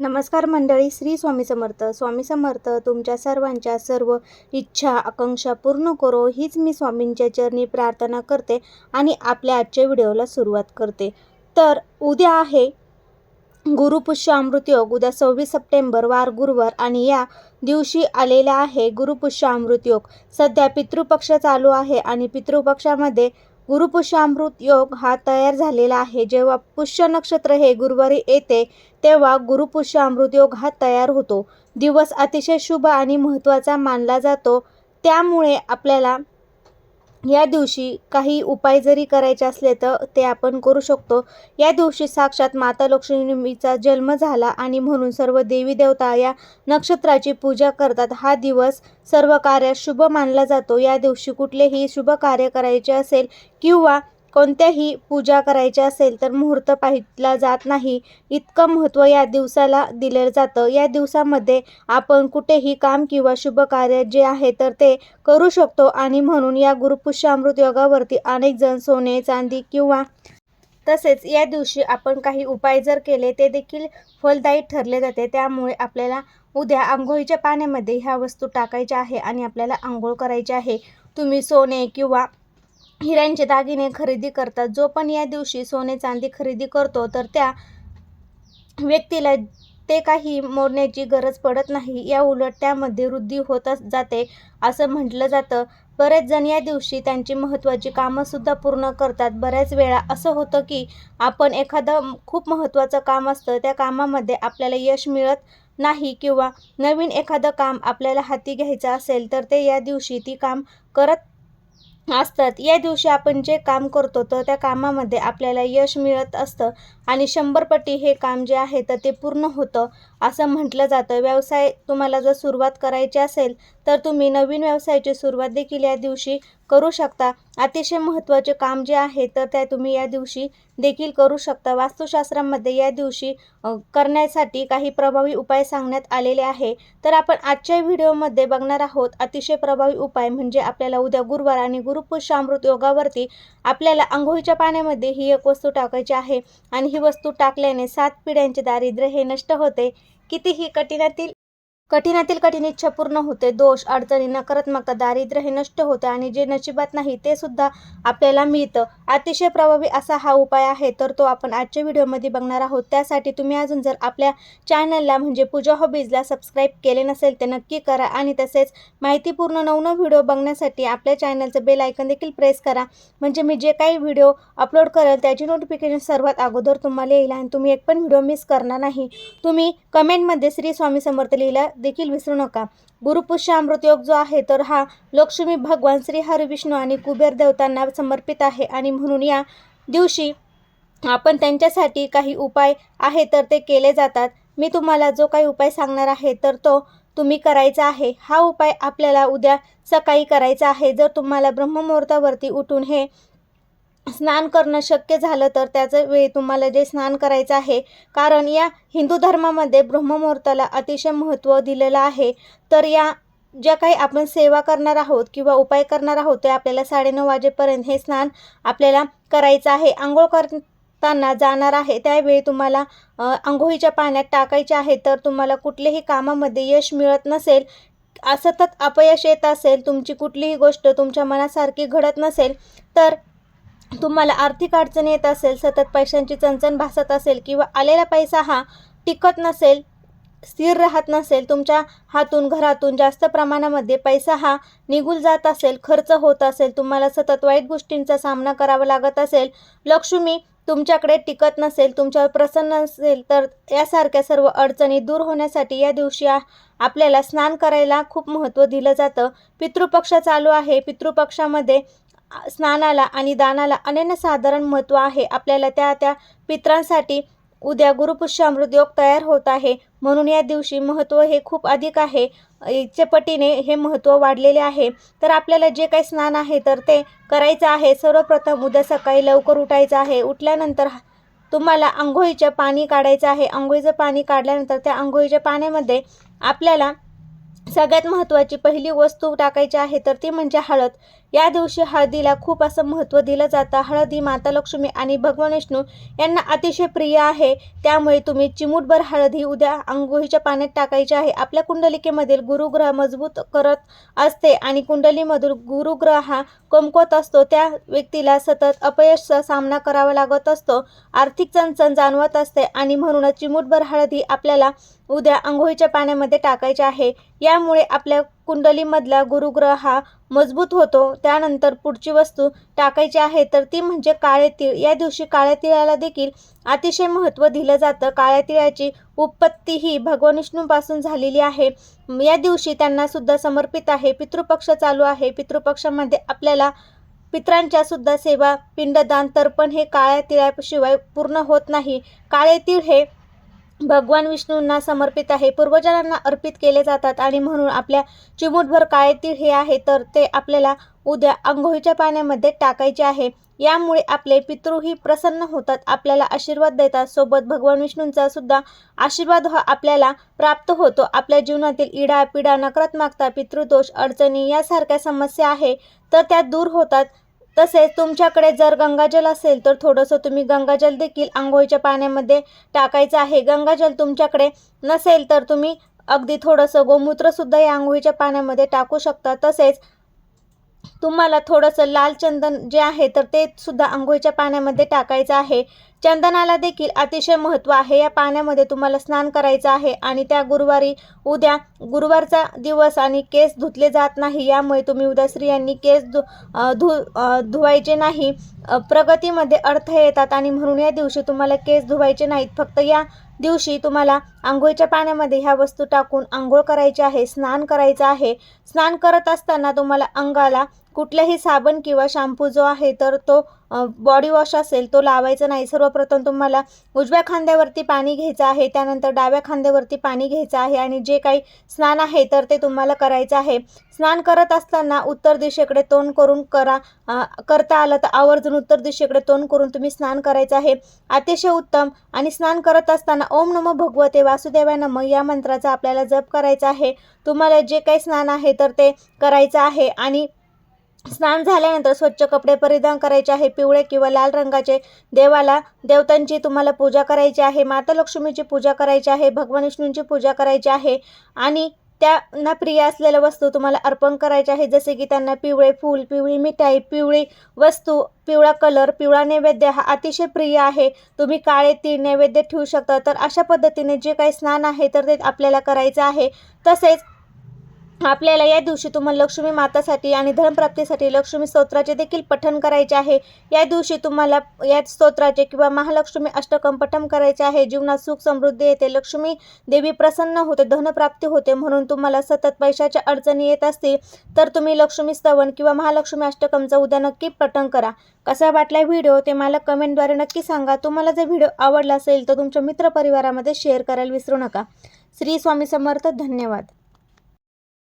नमस्कार मंडळी श्री स्वामी समर्थ. स्वामी समर्थ तुमच्या सर्वांच्या सर्व इच्छा आकांक्षा पूर्ण करो. हीच मी स्वामींच्या चरणी प्रार्थना करते आणि आपल्या आजच्या व्हिडिओला सुरुवात करते. तर उद्या आहे गुरुपुष्य अमृत योग. उद्या सव्वीस सप्टेंबर वार गुरुवार आणि या दिवशी आलेला आहे गुरुपुष्य अमृत योग. सध्या पितृपक्ष चालू आहे आणि पितृपक्षामध्ये गुरुपुष्य अमृत योग हा तयार झालेला आहे. जेव्हा पुष्य नक्षत्र हे गुरुवारी येते तेव्हा गुरुपुष्यामृत योग हा तयार होतो. दिवस अतिशय शुभ आणि महत्त्वाचा मानला जातो. त्यामुळे आपल्याला या दिवशी काही उपाय जरी करायचे असले तर ते आपण करू शकतो. या दिवशी साक्षात माता लक्ष्मीचा जन्म झाला आणि म्हणून सर्व देवी देवता या नक्षत्राची पूजा करतात. हा दिवस सर्व कार्यात शुभ मानला जातो. या दिवशी कुठलेही शुभ कार्य करायचे असेल किंवा कोणत्याही पूजा करायची असेल तर मुहूर्त पाहिला जात नाही. इतकं महत्त्व या दिवसाला दिलं जातं. या दिवसामध्ये आपण कुठेही काम किंवा शुभ कार्य जे आहे तर ते करू शकतो आणि म्हणून या गुरुपुष्य अमृत योगावरती अनेक जण सोने चांदी किंवा तसेच या दिवशी आपण काही उपाय जर केले ते देखील फलदायी ठरले जाते. त्यामुळे आपल्याला उद्या आंघोळीच्या पाण्यामध्ये ह्या वस्तू टाकायच्या आहे आणि आपल्याला आंघोळ करायची आहे. तुम्ही सोने किंवा हिऱ्यांचे दागिने खरेदी करतात. जो पण या दिवशी सोने चांदी खरेदी करतो तर त्या व्यक्तीला ते काही मोडण्याची गरज पडत नाही. या उलट त्यामध्ये वृद्धी होतच जाते असं म्हटलं जातं. बरेच जण या दिवशी त्यांची महत्त्वाची कामंसुद्धा पूर्ण करतात. बऱ्याच वेळा असं होतं की आपण एखादं खूप महत्त्वाचं काम असतं त्या कामामध्ये आपल्याला यश मिळत नाही किंवा नवीन एखादं काम आपल्याला हाती घ्यायचं असेल तर ते या दिवशी ती काम करत असतात. या दिवशी आपण जे काम करतो तर त्या कामामध्ये आपल्याला यश मिळत असतं आणि शंभरपटी हे काम जे आहे तर ते पूर्ण होतं असं म्हटलं जातं. व्यवसाय तुम्हाला जर सुरुवात करायची असेल तर तुम्ही नवीन व्यवसायाची सुरुवात देखील या दिवशी करू शकता. अतिशय महत्त्वाचे काम जे आहे तर त्या तुम्ही या दिवशी देखील करू शकता. वास्तुशास्त्रामध्ये या दिवशी करण्यासाठी काही प्रभावी उपाय सांगण्यात आलेले आहे. तर आपण आजच्या व्हिडिओमध्ये बघणार आहोत अतिशय प्रभावी उपाय म्हणजे आपल्याला उद्या गुरुवार आणि गुरुपुष्यामृत योगावरती आपल्याला आंघोळीच्या पाण्यामध्ये ही एक वस्तू टाकायची आहे. आणि ही वस्तू टाकल्याने सात पिढ्यांचे दारिद्र्य हे नष्ट होते. कितीही कठीणातील कठीणातील कठीण इच्छा पूर्ण होते दोष अडचणी नकारात्मकता दारिद्र्य हे नष्ट होते आणि जे नशिबात नाही ते सुद्धा आपल्याला मिळतं. अतिशय प्रभावी असा हा उपाय आहे तर तो आपण आजच्या व्हिडिओमध्ये बघणार आहोत. त्यासाठी तुम्ही अजून जर आपल्या चॅनलला म्हणजे पूजा हॉबीजला सबस्क्राईब केले नसेल ते नक्की करा आणि तसेच माहितीपूर्ण नवनव व्हिडिओ बघण्यासाठी आपल्या चॅनलचं बेल आयकन देखील प्रेस करा. म्हणजे मी जे काही व्हिडिओ अपलोड करेल त्याची नोटिफिकेशन सर्वात अगोदर तुम्हाला येईल आणि तुम्ही एक पण व्हिडिओ मिस करणार नाही. तुम्ही कमेंटमध्ये श्री स्वामी समर्थ लिहिला देखील विसरू नका. गुरुपुष्य अमृतयोग जो आहे तर हा लक्ष्मी भगवान श्री हरी विष्णू आणि कुबेर देवतांना समर्पित आहे आणि म्हणून या दिवशी आपण त्यांच्यासाठी काही उपाय आहे तर ते केले जातात. मी तुम्हाला जो काही उपाय सांगणार आहे तर तो तुम्ही करायचा आहे. हा उपाय आपल्याला उद्या सकाळी करायचा आहे. जर तुम्हाला ब्रह्ममुहूर्तावरती उठून हे स्नान करणं शक्य झालं तर त्याचं वेळी तुम्हाला जे स्नान करायचं आहे कारण या हिंदू धर्मामध्ये ब्रह्ममुहूर्ताला अतिशय महत्त्व दिलेलं आहे. तर या ज्या काही आपण सेवा करणार आहोत किंवा उपाय करणार आहोत ते आपल्याला साडेनऊ वाजेपर्यंत हे स्नान आपल्याला करायचं आहे. आंघोळ करताना जाणार आहे त्यावेळी तुम्हाला आंघोळीच्या पाण्यात टाकायचे आहे तर तुम्हाला कुठल्याही कामामध्ये यश मिळत नसेल सतत अपयश येत असेल तुमची कुठलीही गोष्ट तुमच्या मनासारखी घडत नसेल तर तुम्हाला आर्थिक अडचण येत असेल सतत पैशांची चणचण भासत असेल किंवा आलेला पैसा हा टिकत नसेल स्थिर राहत नसेल तुमच्या हातून घरातून जास्त प्रमाणामध्ये पैसा हा निघून जात असेल खर्च होत असेल तुम्हाला सतत वाईट गोष्टींचा सामना करावा लागत असेल लक्ष्मी तुमच्याकडे टिकत नसेल तुमच्यावर प्रसन्न नसेल तर यासारख्या सर्व अडचणी दूर होण्यासाठी या दिवशी आपल्याला स्नान करायला खूप महत्त्व दिलं जातं. पितृपक्ष चालू आहे. पितृपक्षामध्ये स्नानाला आणि दानाला अनन्यसाधारण महत्त्व आहे. आपल्याला त्या त्या पित्रांसाठी उद्या गुरुपुष्य योग तयार होत आहे. म्हणून या दिवशी महत्त्व हे खूप अधिक आहे. इच्छे पटीने हे महत्त्व वाढलेले आहे. तर आपल्याला जे काही स्नान आहे तर ते करायचं आहे. सर्वप्रथम उद्या सकाळी लवकर उठायचं आहे. उठल्यानंतर तुम्हाला आंघोळीचं पाणी काढायचं आहे. आंघोळीचं पाणी काढल्यानंतर त्या आंघोळीच्या पाण्यामध्ये आपल्याला सगळ्यात महत्त्वाची पहिली वस्तू टाकायची आहे तर ती म्हणजे हळद. या दिवशी हळदीला खूप असं महत्त्व दिलं जातं. हळदी माता लक्ष्मी आणि भगवान विष्णू यांना अतिशय प्रिय आहे. त्यामुळे तुम्ही चिमूटभर हळदी उद्या अंघोळीच्या पाण्यात टाकायची आहे. आपल्या कुंडलिकेमधील गुरुग्रह मजबूत करत असते आणि कुंडलीमधील गुरुग्रह हा कमकवत असतो. त्या व्यक्तीला सतत अपयशचा सामना करावा लागत असतो. आर्थिक चणचण जाणवत असते आणि म्हणूनच चिमूटभर हळदी आपल्याला उद्या आंघोळीच्या पाण्यामध्ये टाकायचे आहे. यामुळे आपल्या कुंडलीमधला गुरुग्रह हा मजबूत होतो. त्यानंतर पुढची वस्तू टाकायची आहे तर ती म्हणजे काळे तीळ. या दिवशी काळ्या तिळाला देखील अतिशय महत्त्व दिलं जातं. काळ्या तिळाची उत्पत्ती ही भगवान विष्णूपासून झालेली आहे. या दिवशी त्यांना सुद्धा समर्पित आहे. पितृपक्ष चालू आहे. पितृपक्षामध्ये आपल्याला पित्रांच्या सुद्धा सेवा पिंडदान तर्पण हे काळ्या तिळाशिवाय पूर्ण होत नाही. काळे तीळ हे भगवान विष्णूंना समर्पित आहे. पूर्वजांना अर्पित केले जातात आणि म्हणून आपल्या चिमूटभर काळे तीळ हे आहे तर ते आपल्याला उद्या आंघोळीच्या पाण्यामध्ये टाकायचे आहे. यामुळे आपले पितृही प्रसन्न होतात आपल्याला आशीर्वाद देतात. सोबत भगवान विष्णूंचा सुद्धा आशीर्वाद हा आपल्याला प्राप्त होतो. आपल्या जीवनातील इडा पिडा नकारात्मकता पितृदोष अडचणी यासारख्या समस्या आहे तर त्या दूर होतात. तसेच तुमच्याकडे जर गंगाजल असेल तर थोडंसं तुम्ही गंगाजल देखील आंघोळीच्या पाण्यामध्ये टाकायचं आहे. गंगाजल तुमच्याकडे नसेल तर तुम्ही अगदी थोडंसं गोमूत्रसुद्धा या आंघोळीच्या पाण्यामध्ये टाकू शकता. तसेच तुम्हाला थोडंसं लाल चंदन जे आहे तर ते सुद्धा आंघोळीच्या पाण्यामध्ये टाकायचं आहे. चंदनाला देखील अतिशय महत्त्व आहे. या पाण्यामध्ये तुम्हाला स्नान करायचं आहे आणि त्या गुरुवारी उद्या गुरुवारचा दिवस आणि केस धुतले जात नाही. यामुळे तुम्ही उद्या स्त्रियांनी केस धु धु धुवायचे नाही. प्रगतीमध्ये अडथळे येतात आणि म्हणून या दिवशी तुम्हाला केस धुवायचे नाहीत. फक्त या दिवशी तुम्हाला आंघोळीच्या पाण्यामध्ये ह्या वस्तू टाकून आंघोळ करायची आहे स्नान करायचं आहे. स्नान करत असताना तुम्हाला अंगाला कुठलाही साबण किंवा शॅम्पू जो आहे तर तो बॉडी वॉश असेल तो लावायचा नाही. सर्वप्रथम तुम्हाला उजव्या खांद्यावरती पाणी घ्यायचं आहे त्यानंतर डाव्या खांद्यावरती पाणी घ्यायचं आहे आणि जे काही स्नान आहे तर ते तुम्हाला करायचं आहे. स्नान करत असताना उत्तर दिशेकडे तोंड करून करा करता आलं तर आवर्जून उत्तर दिशेकडे तोंड करून तुम्ही स्नान करायचं आहे. अतिशय उत्तम. आणि स्नान करत असताना ओम नमो भगवते वासुदेवा नम या मंत्राचा आपल्याला जप करायचा आहे. तुम्हाला जे काही स्नान आहे तर ते करायचं आहे. आणि स्नान झाल्यानंतर स्वच्छ कपडे परिधान करायचे आहे. पिवळे किंवा लाल रंगाचे देवाला देवतांची तुम्हाला पूजा करायची आहे. माता लक्ष्मीची पूजा करायची आहे. भगवान विष्णूंची पूजा करायची आहे. आणि त्यांना प्रिय असलेल्या वस्तू तुम्हाला अर्पण करायच्या आहे. जसे की त्यांना पिवळे फूल पिवळी मिठाई पिवळी वस्तू पिवळा कलर पिवळा नैवेद्य हा अतिशय प्रिय आहे. तुम्ही काळे तीळ नैवेद्य ठेवू शकता. तर अशा पद्धतीने जे काही स्नान आहे तर ते आपल्याला करायचं आहे. तसेच आपल्याला या दिवशी तुम्हाला लक्ष्मी मातासाठी आणि धनप्राप्तीसाठी लक्ष्मी स्तोत्राचे देखील पठण करायचे आहे. या दिवशी तुम्हाला या स्तोत्राचे किंवा महालक्ष्मी अष्टकम पठण करायचे आहे. जीवनात सुख समृद्धी येते लक्ष्मी देवी प्रसन्न होते धनप्राप्ती होते म्हणून तुम्हाला सतत पैशाच्या अडचणी येत असतील तर तुम्ही लक्ष्मी स्तवन किंवा महालक्ष्मी अष्टकमचा उद्या नक्की पठण करा. कसा वाटला व्हिडिओ ते मला कमेंटद्वारे नक्की सांगा. तुम्हाला जर व्हिडिओ आवडला असेल तर तुमच्या मित्रपरिवारामध्ये शेअर करायला विसरू नका. श्री स्वामी समर्थ धन्यवाद.